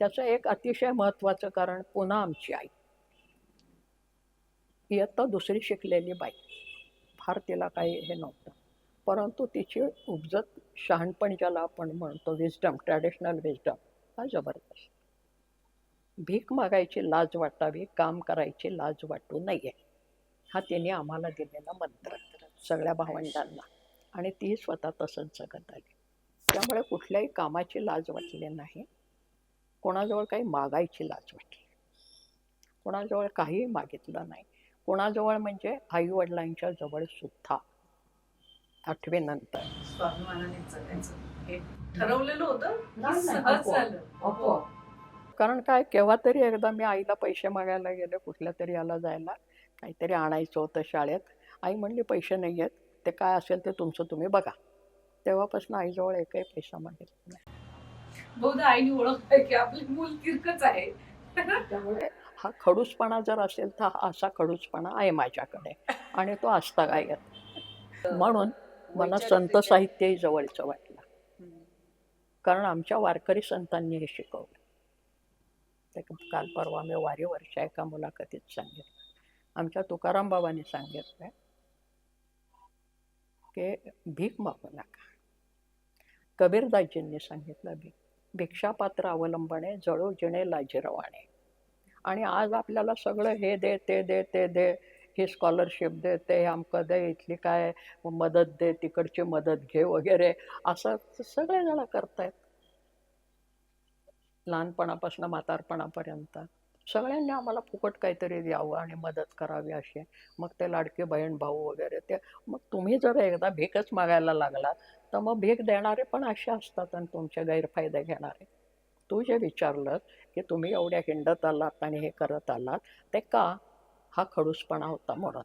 त्याचं एक अतिशय महत्त्वाचं कारण पुन्हा आमची आई. इयत्ता दुसरी शिकलेली बाई. फार तिला काही हे नव्हतं. परंतु तिची उपजत शहाणपण ज्याला आपण म्हणतो विजडम ट्रॅडिशनल विजडम हा जबरदस्त. भीक मागायची लाज वाटावी काम करायची लाज वाटू नये. हा तिने आम्हाला दिलेला मंत्र सगळ्या भावंडांना. आणि ती स्वतः तसंच जगत आली. त्यामुळे कुठल्याही कामाची लाज वाटली नाही. कोणाजवळ काही मागायची लाज वाटली. कोणाजवळ काहीही मागितलं नाही. कोणाजवळ म्हणजे आईवडिलांच्या जवळ सुद्धा. आठवीनंतर ठरवलेलं होतं कारण काय केव्हा तरी एकदा मी आईला पैसे मागायला गेले कुठल्या तरी याला जायला. काहीतरी आणायचं होतं शाळेत. आई म्हणली पैसे नाही आहेत. ते काय असेल ते तुमचं तुम्ही बघा. तेव्हापासून आईजवळ एकही पैसा मागितला नाही. बहुधा आईने ओळखलंय की आपली मूल तिरकच आहे. त्यामुळे हा खडूसपणा जर असेल तर हा असा खडूसपणा आहे माझ्याकडे आणि तो असता गायत म्हणून मला संत साहित्यही जवळचं वाटलं. कारण आमच्या वारकरी संतांनी हे शिकवलं. काल परवा मी वारी वर्षा एका मुलाखतीत सांगितलं. आमच्या तुकाराम बाबांनी सांगितलं की भीक मागू नका. कबीरदासजींनी सांगितलं भीक भिक्षापात्र अवलंबणे जळू जिणे लाजिरवाणे. आणि आज आपल्याला सगळं हे दे ते दे ते दे ही स्कॉलरशिप दे ते आमकं दे इथली काय मदत दे तिकडची मदत घे वगैरे असं सगळेजण करतायत. लहानपणापासून म्हातारपणापर्यंत. सगळ्यांनी आम्हाला फुकट काहीतरी द्यावं आणि मदत करावी अशी मग ते लाडके बहीण भाऊ वगैरे ते मग तुम्ही जर एकदा भीकच मागायला लागला तर मग भीक देणारे पण असे असतात आणि तुमचे गैरफायदे घेणारे. तू जे विचारलं की तुम्ही एवढ्या हिंडत आलात आणि हे करत आलात ते का? हा खडूसपणा होता म्हणून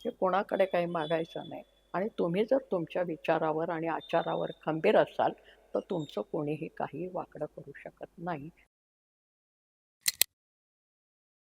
हे कोणाकडे काही मागायचं नाही. आणि तुम्ही जर तुमच्या विचारावर आणि आचारावर खंबीर असाल तर तुमचं कोणीही काही वाकडं करू शकत नाही.